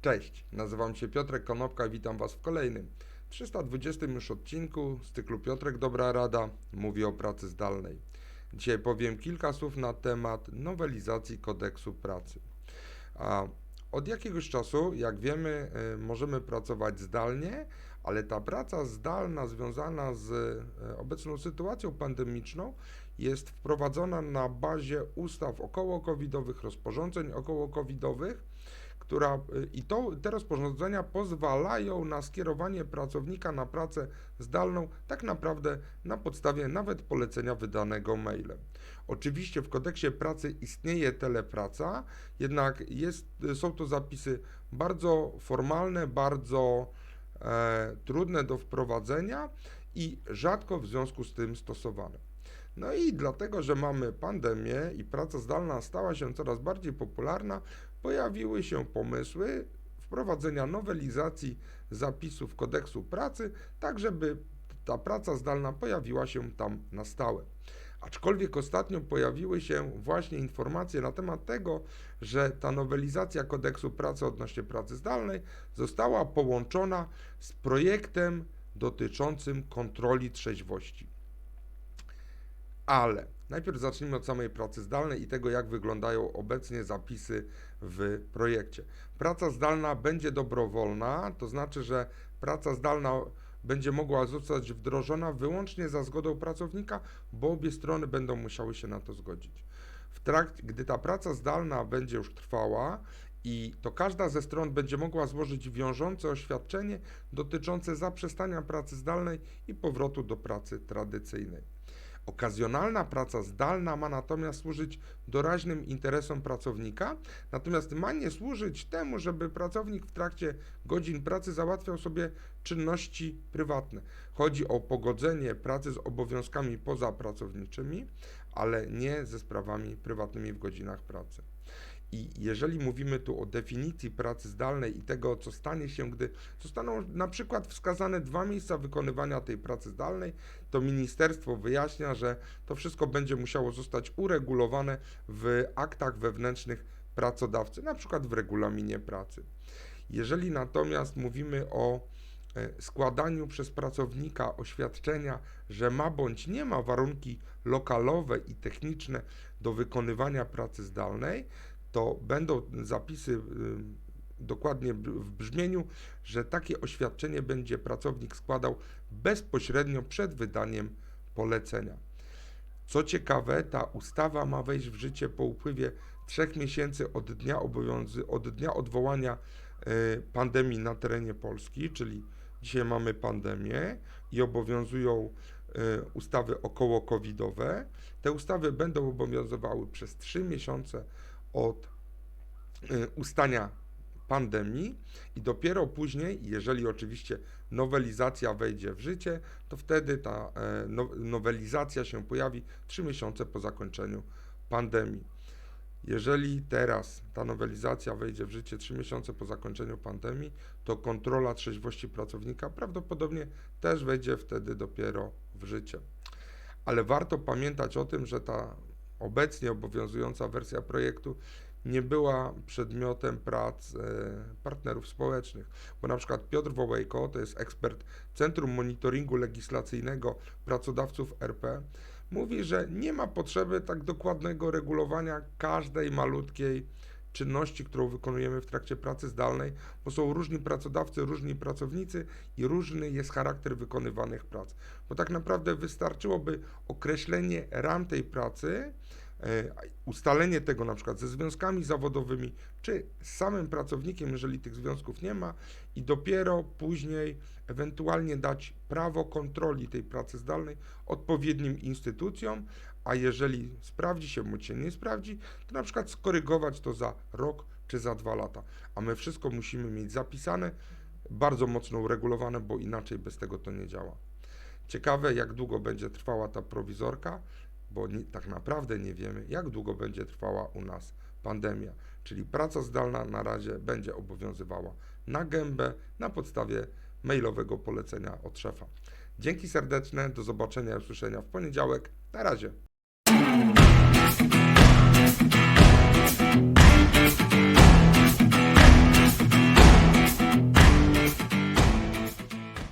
Cześć, nazywam się Piotrek Konopka i witam Was w kolejnym 320 już odcinku z cyklu Piotrek Dobra Rada mówi o pracy zdalnej. Dzisiaj powiem kilka słów na temat nowelizacji kodeksu pracy. A od jakiegoś czasu, jak wiemy, y, możemy pracować zdalnie, ale ta praca zdalna związana z y, obecną sytuacją pandemiczną jest wprowadzona na bazie ustaw około-covidowych, rozporządzeń około-covidowych, która y, i to, te rozporządzenia pozwalają na skierowanie pracownika na pracę zdalną tak naprawdę na podstawie nawet polecenia wydanego mailem. Oczywiście w kodeksie pracy istnieje telepraca, jednak jest, y, są to zapisy bardzo formalne, bardzo e, trudne do wprowadzenia i rzadko w związku z tym stosowane. No i dlatego, że mamy pandemię i praca zdalna stała się coraz bardziej popularna, pojawiły się pomysły wprowadzenia nowelizacji zapisów kodeksu pracy, tak żeby ta praca zdalna pojawiła się tam na stałe. Aczkolwiek ostatnio pojawiły się właśnie informacje na temat tego, że ta nowelizacja kodeksu pracy odnośnie pracy zdalnej została połączona z projektem dotyczącym kontroli trzeźwości. Ale najpierw zacznijmy od samej pracy zdalnej i tego, jak wyglądają obecnie zapisy w projekcie. Praca zdalna będzie dobrowolna, to znaczy, że praca zdalna będzie mogła zostać wdrożona wyłącznie za zgodą pracownika, bo obie strony będą musiały się na to zgodzić. W trakcie, gdy ta praca zdalna będzie już trwała, i to każda ze stron będzie mogła złożyć wiążące oświadczenie dotyczące zaprzestania pracy zdalnej i powrotu do pracy tradycyjnej. Okazjonalna praca zdalna ma natomiast służyć doraźnym interesom pracownika, natomiast ma nie służyć temu, żeby pracownik w trakcie godzin pracy załatwiał sobie czynności prywatne. Chodzi o pogodzenie pracy z obowiązkami pozapracowniczymi, ale nie ze sprawami prywatnymi w godzinach pracy. I jeżeli mówimy tu o definicji pracy zdalnej i tego, co stanie się, gdy zostaną na przykład wskazane dwa miejsca wykonywania tej pracy zdalnej, to ministerstwo wyjaśnia, że to wszystko będzie musiało zostać uregulowane w aktach wewnętrznych pracodawcy, na przykład w regulaminie pracy. Jeżeli natomiast mówimy o e, składaniu przez pracownika oświadczenia, że ma bądź nie ma warunki lokalowe i techniczne do wykonywania pracy zdalnej, to będą zapisy y, dokładnie w brzmieniu, że takie oświadczenie będzie pracownik składał bezpośrednio przed wydaniem polecenia. Co ciekawe, ta ustawa ma wejść w życie po upływie trzech miesięcy od dnia, obowiązy- od dnia odwołania y, pandemii na terenie Polski, czyli dzisiaj mamy pandemię i obowiązują y, ustawy około-covidowe. Te ustawy będą obowiązywały przez trzy miesiące od y, ustania pandemii i dopiero później, jeżeli oczywiście nowelizacja wejdzie w życie, to wtedy ta e, no- nowelizacja się pojawi 3 miesiące po zakończeniu pandemii. Jeżeli teraz ta nowelizacja wejdzie w życie 3 miesiące po zakończeniu pandemii, to kontrola trzeźwości pracownika prawdopodobnie też wejdzie wtedy dopiero w życie. Ale warto pamiętać o tym, że ta obecnie obowiązująca wersja projektu nie była przedmiotem prac e, partnerów społecznych, bo na przykład Piotr Wołejko, to jest ekspert Centrum Monitoringu Legislacyjnego Pracodawców RP, mówi, że nie ma potrzeby tak dokładnego regulowania każdej malutkiej czynności, którą wykonujemy w trakcie pracy zdalnej, bo są różni pracodawcy, różni pracownicy i różny jest charakter wykonywanych prac. Bo tak naprawdę wystarczyłoby określenie ram tej pracy, e, ustalenie tego na przykład ze związkami zawodowymi, czy z samym pracownikiem, jeżeli tych związków nie ma, i dopiero później ewentualnie dać prawo kontroli tej pracy zdalnej odpowiednim instytucjom, a jeżeli sprawdzi się bądź się nie sprawdzi, to na przykład skorygować to za rok czy za dwa lata. A my wszystko musimy mieć zapisane, bardzo mocno uregulowane, bo inaczej bez tego to nie działa. Ciekawe, jak długo będzie trwała ta prowizorka, bo nie, tak naprawdę nie wiemy, jak długo będzie trwała u nas pandemia. Czyli praca zdalna na razie będzie obowiązywała na gębę na podstawie mailowego polecenia od szefa. Dzięki serdeczne, do zobaczenia i usłyszenia w poniedziałek. Na razie. Mm-hmm.